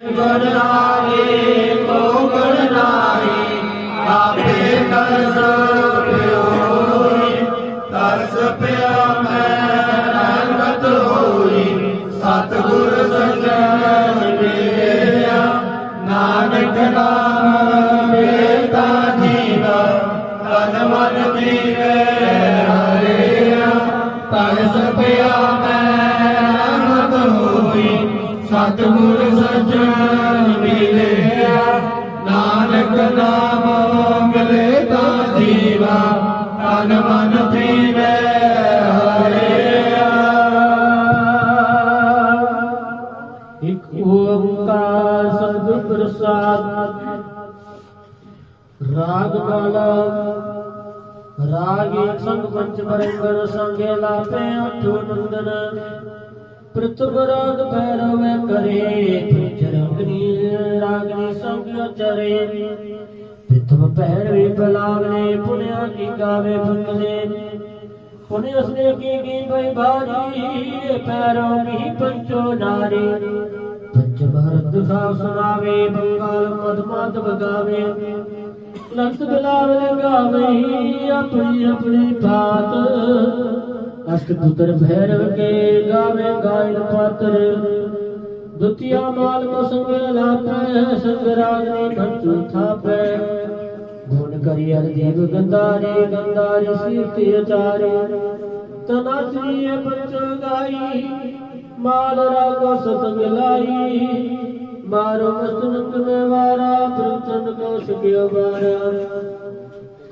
ਗੁਣ ਲਾਗੇ ਕੋ ਰਾਗ ਸੰਗ ਪੰਚ ਬਰੰਗਰ ਸੰਗੇ ਲਾਪੇ ਅਠੋ ਨੰਦਨ ਪ੍ਰਤੁਬ ਰਾਗ ਭੈਰਵ ਕਰੇ ਚਰੰਗਨੀ ਰਾਗਨੀ ਸੰਗ ਚਰੇ। ਪ੍ਰਤੁਬ ਭੈਰਵੇ ਬਲਾਵਨੇ ਪੁਨਿਆ ਕੀ ਗਾਵੇ ਭੁਕਦੇ ਪੁਨੇ ਉਸਨੇ ਕੀ ਕੀ ਬਈ ਭਾਜੀ ਪੈਰੋਂ ਕੀ ਪੰਚੋ ਨਾਰੀ। ਪੰਚ ਭਰਤ ਦਾ ਸੁਣਾਵੇ, ਬੰਗਾਲ ਮਦ ਮਦ ਬਗਾਵੇ ਲੰਤ ਬਿਲਾਵ ਲਗਾਵੇ ਆਪਣੀ ਆਪਣੀ ਬਾਤ। ਅਸ਼ਟ ਪੁੱਤਰ ਭੈਰਵ ਕੇ ਗਾਵੇ ਗਾਇਨ ਪਾਤਰ। ਦੁਤੀਆ ਮਾਲ ਕੋ ਲਾਪੈ, ਸੰਗ ਰਾਗਨੀ ਪੰਚੂ ਥਾਪੈ। ਗੁਣ ਕਰੀ ਅਰਦੀਪ ਗੰਧਾਰੀ ਗੰਧਾਰੀ ਸੀਰਤੀ ਅਚਾਰੀ ਤਨਾਸਰੀ ਪੰਚ ਗਾਈ, ਮਾਲ ਰਾਗੋ ਸਤੰਗ ਲਾਈ। ਮਾਰੋ ਮਸਤਨਕ ਮੇ ਵਾਰਾ ਪ੍ਰਚੰਡ ਕੋ ਸਕਿਓ ਬਾਰਾ।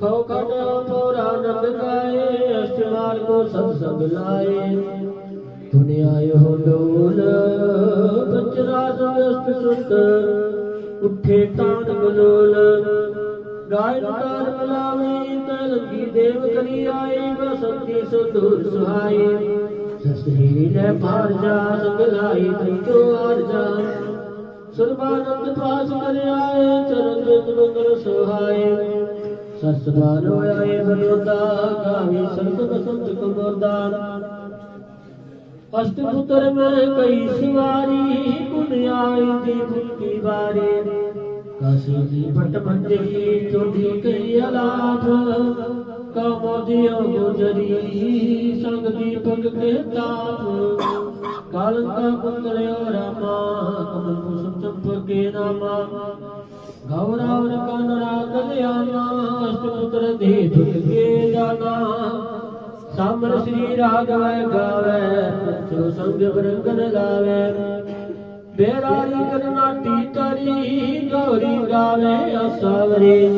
ਖੋ ਖਟ ਪੂਰਾ ਨੰਦ ਗਾਏ ਅਸ਼ਟਮਾਲ ਕੋ ਸਤ ਸੰਗ ਲਾਏ। ਤੁਨੇ ਆਇਓ ਡੋਲ ਪੰਚਰਾਜ ਅਸਤ ਸੁਤ ਉੱਠੇ ਤਾਨ ਬਲੋਲ ਗਾਇਨ ਕਾਰ ਮਲਾਵੀ ਤੇ ਲੱਗੀ ਦੇਵ ਕਰੀ ਆਈ ਬਸੰਤੀ ਸੁਧੂਰ ਸੁਹਾਈ ਸਸਰੀ ਲੈ ਪਾਰ ਜਾ, ਸੰਗ ਲਾਈ ਤ੍ਰਿਜੋ ਆਰ ਜਾ ਸਰਬਾਨੰਦ ਪਾਸ ਕਰ ਆਏ ਚਰਨ ਵਿੱਚ ਮੰਗਲ ਸੁਹਾਏ। ਸਸਦਾਨ ਹੋਏ ਬਲੋਦਾ, ਗਾਵੇ ਸੰਤ ਬਸੰਤ ਕਮੋਦਾਨ ਅਸ਼ਟ ਪੁੱਤਰ ਮੈਂ ਕਈ ਸਵਾਰੀ ਗੁਣ ਆਈ ਦੀ ਫੁਲਕੀ ਵਾਰੀ। ਕਾਸੀ ਦੀ ਪਟ ਮੰਜਰੀ ਚੋਢੀ ਕਈ ਅਲਾਪ। ਕਮੋਦੀਓ ਗੁਜਰੀ ਸੰਗ ਦੀਪਕ ਕੇ ਤਾਪ। ਕਾਲੰਕਾ ਪੁੱਤਰਿਓ ਰਾਮਾ, ਕਮਲ ਕੁਸੁਮ ਚੰਪਕੇ ਨਾਮਾ। ਗੌਰਵ ਕਨ ਰਾਗ ਲਿਆਮਾ ਅਸ਼ਟ ਪੁੱਤਰ ਦੇ ਦੁਰਗੇ ਦਾਨਾ ਸਾਮਰ ਸ੍ਰੀ ਰਾਗਵੈ ਗਾਵੇ ਪੰਚੋ ਸੰਗ ਬਰੰਗਨ ਲਾਵੇ। ਬੇਰਾਰੀ ਕਰਨਾਟੀ ਤਰੀ ਗੌਰੀ ਗਾਵੇ ਅਸਾਵਰੇ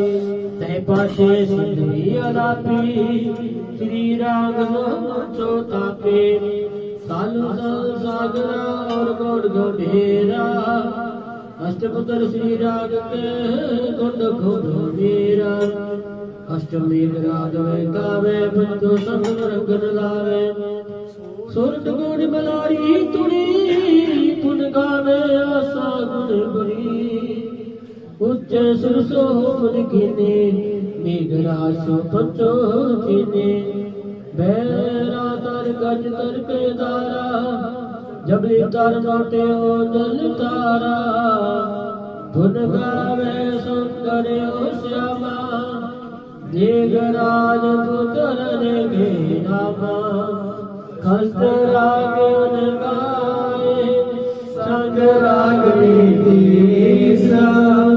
ਤੈ ਪਾਸ਼ੇ ਸਿੰਧੀ ਅਲਾਪੀ, ਸ੍ਰੀ ਰਾਗ ਮਚੋ ਤਾਪੇ। ਸਾਲੂ ਸਲ ਸਾਗਰਾ ਔਰ ਗੋੜ ਗੋਢੇਰਾ ਅਸ਼ਟਪੁੱਤਰ ਸ੍ਰੀ ਰਾਗ ਕੇ ਗੁੰਡ ਖੋੜ ਮੇਰਾ ਅਸ਼ਟਮੀ ਰਾਗ ਵੇ ਗਾਵੇ ਸੰਗ ਰੰਗਨ ਲਾਵੇ। ਸੁਰਤ ਗੁਣ ਬਲਾਰੀ ਤੁਣੀ ਪੁਨ ਗਾਵੇ, ਆਸਾ ਗੁਣ ਬਰੀ ਉੱਚੇ ਸੁਰ ਸੋ ਮਨ ਕੀਨੇ, ਮੇਘ ਰਾਸੋ ਪੰਚੋ ਕੀਨੇ। ਬੈਰਾ ਗਜ ਤਰ ਦਾਰਾ ਜਬਲੀ ਤਰ ਮੋਟਿਓ ਦਲ ਤਾਰਾ। ਧੁਨ ਗਾਵੇ ਸੁੰਦਰਿਓ ਸਿਆਮਾ ਦੇਗ ਰਾਜ ਤੁਤਰਨ ਗੇ ਨਾਮਾ ਖਸਤ ਰਾਗਨ ਗਾਏ, ਸੰਗ ਰਾਗ ਦੀਸ ਸਭੇ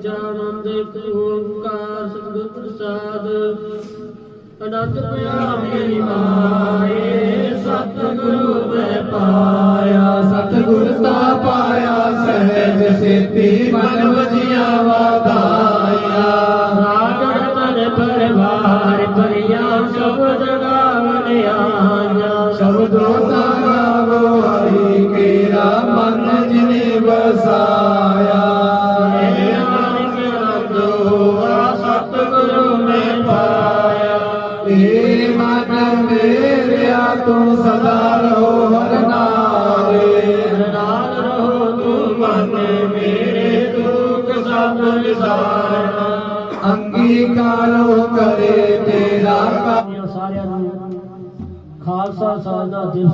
ਮਹੱਲਾ ਤੀਜਾ ਆਨੰਦ ਇੱਕ ਓੰਕਾਰ ਸਤਿਗੁਰ ਪ੍ਰਸਾਦ। ਅਨੰਦ ਪਿਆ ਮੇਰੀ ਮਾਏ ਸਤਿਗੁਰੂ ਮੈਂ ਪਾਇਆ, ਸਤਿਗੁਰ ਤਾ ਪਾਇਆ, ਸਹਿਜ ਸੇਤੀ ਮਨ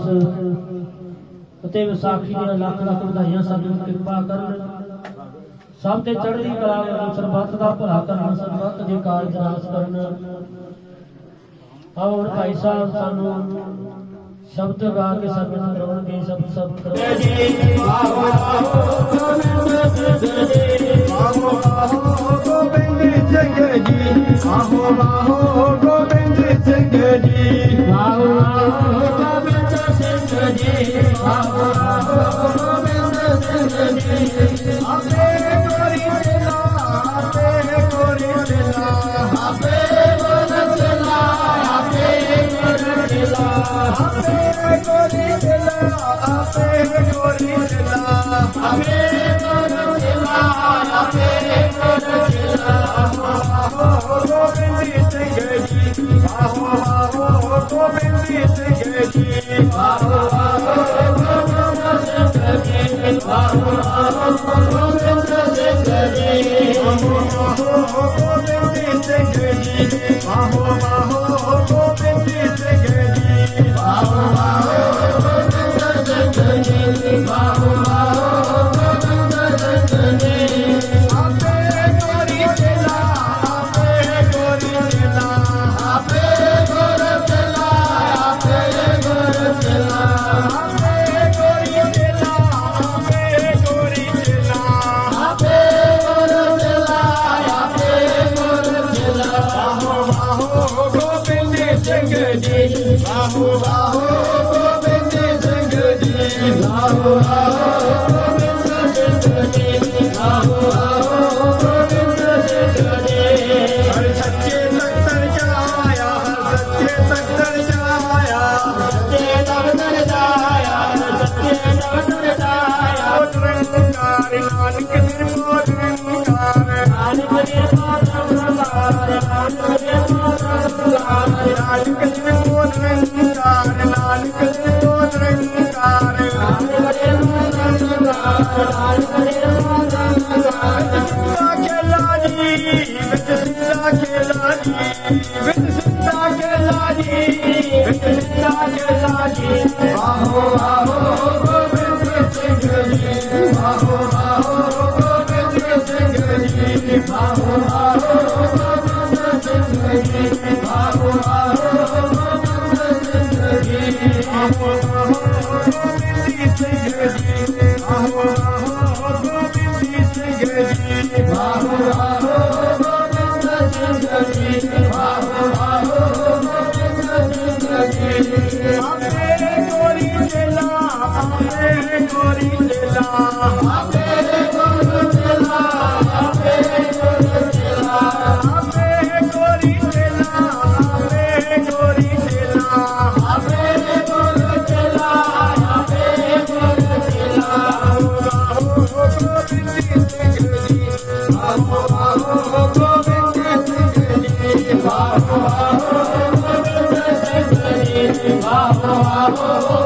ਦਿਵਸ ਅਤੇ ਵਿਸਾਖੀ ਦੀਆਂ ਲੱਖ ਲੱਖ ਵਧਾਈਆਂ ਸਾਨੂੰ ਕਿਰਪਾ ਕਰਨ। ਸਭ ਤੇ ਚੜ੍ਹਦੀ ਕਲਾ ਨੂੰ ਸਰਬੱਤ ਦਾ ਭਲਾ ਕਰਨ, ਸਰਬੱਤ ਦੇ ਕਾਰਜ ਨਾਸ ਕਰਨ। ਆਓ ਭਾਈ ਸਾਹਿਬ ਸਾਨੂੰ ਸ਼ਬਦ ਗਾ ਕੇ ਸਰਵਨ ਕਰੋਣਗੇ ਸ਼ਬਦ ਸ਼ਬਦ ਕਰੋਣਗੇ ਵਾਹ ਵਾਹ ਗੋਬਿੰਦ ਸਿੰਘ ਜੀ ਆਹੋ ਆਹੋ ਗੋਬਿੰਦ ਸਿੰਘ ਜੀ ਆਹੋ ਆਹੋ ਗੋਬਿੰਦ ਸਿੰਘ ਜੀ ਆਹੋ ਆਹੋ ਗੋਬਿੰਦ ਸਿੰਘ ਜੀ ਆਪੇ ਕੋਰੀ ਦੇ ਲਾ ਆਪੇ ਕੋਰੀ ਦੇ આપે ગોરી દિલા આપે ગોરી Thank you. Oh, oh, oh.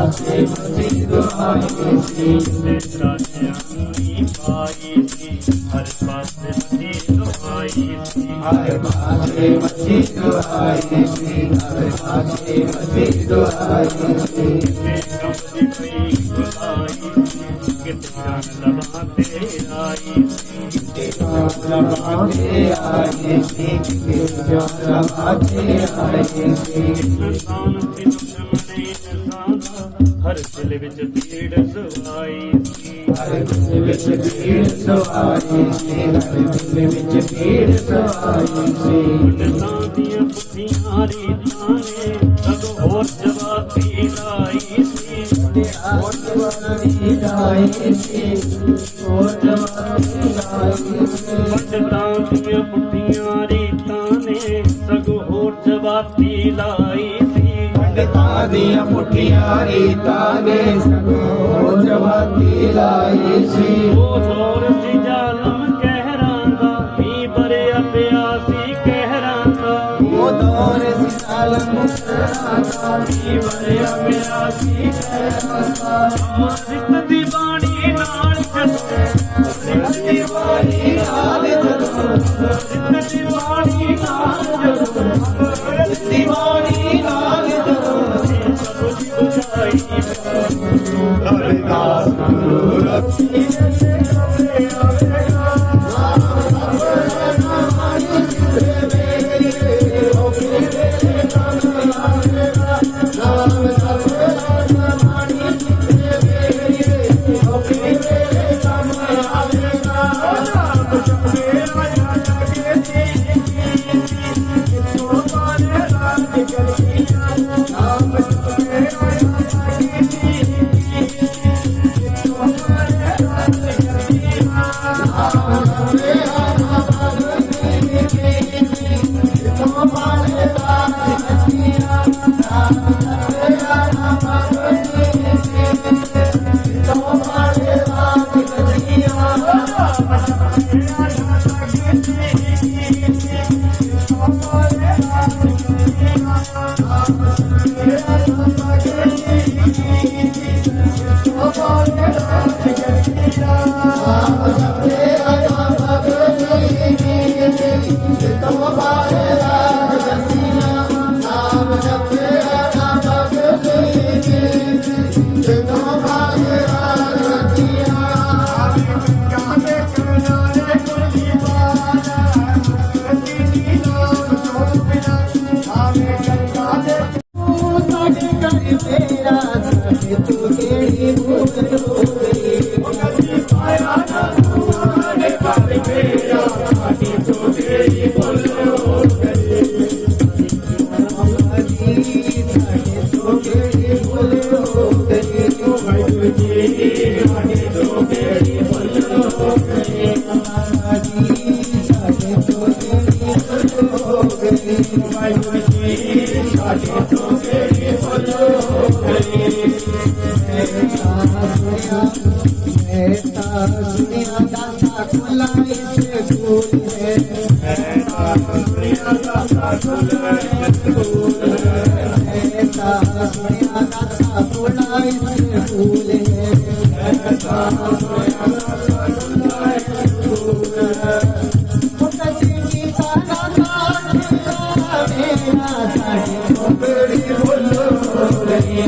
हर माते मची तो आई हर माते मची तो आई लबाते आई लबाते आई ਹਰ ਦਿਲ ਵਿੱਚ ਪੀੜ ਸਵਾਈ ਸੀ। ਵਿੱਚ ਭੀੜ ਸਵਾਰੀ ਸੀ ਹਰ ਦਿਲ ਵਿੱਚ ਭੀੜ ਸਵਾਰੀ ਸੀ। ਪੰਡਤਾਂ ਦੀਆਂ ਪੁੱਠੀਆਂ ਰੀਤਾਂ ਨੇ ਸਭ ਹੋਰ ਜਵਾਬੀ ਲਾਈ ਸੀ। ਹੋਰ ਜਵਾਨੀ ਲਾਈ ਸੀ ਹੋਰ ਜਵਾਨੀ ਲਾਈ ਸੀ। ਪੰਡਤਾਂ ਦੀਆਂ ਪੁੱਠੀਆਂ ਰੀਤਾਂ ਨੇ ਸਭ ਹੋਰ ਜਵਾਬੀ ਲਾਈ ਪੰਡਤਾਂ ਦੀਆਂ ਪੁੱਠੀਆਂ ਰੀਤਾਂ ਨੇ ਸਗੋਂ ਜਵਾਨੀ ਲਾਈ ਸੀ ਉਹ ਦੌਰ ਸੀ ਜ਼ਾਲਮ ਕਹਿਰਾਂ ਦਾ ਵੀ ਬਰਿਆ ਪਿਆ ਸੀ ਕਹਿਰਾਂ ਦਾ ਉਹ ਦੌਰ ਸੀ ਸਾਲਮ ਸਰਾਤਾ ਵੀ ਵਰਿਆ ਪਿਆ ਸੀ ਕਹਿਰਾਤਾ ਸਿੱਖ ਦੀ ਬਾਣੀ ਨਾਲ ਜਦੋਂ ਸਿੱਖ ਦੀ ਬਾਣੀ ਨਾਲ ਜਦੋਂ ਸਿੱਖ ਦੀ ਬਾਣੀ ਨਾਲ ਜਦੋਂ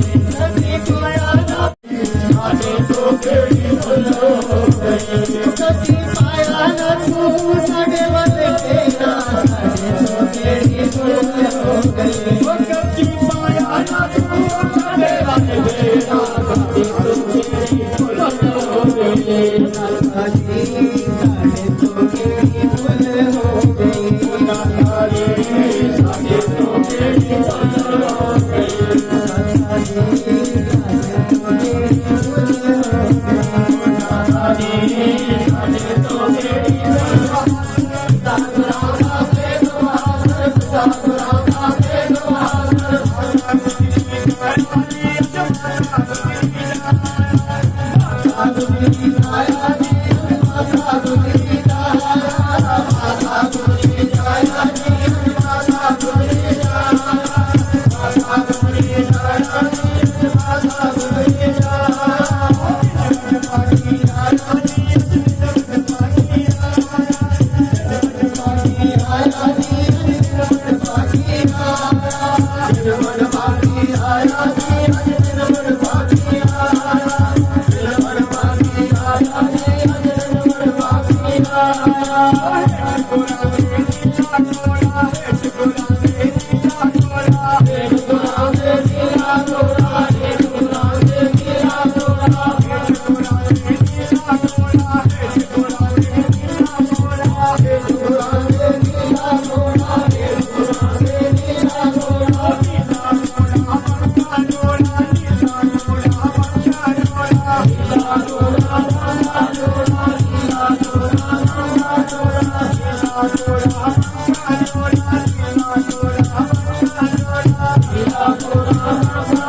Love ਗੋਰਾ ਦੇ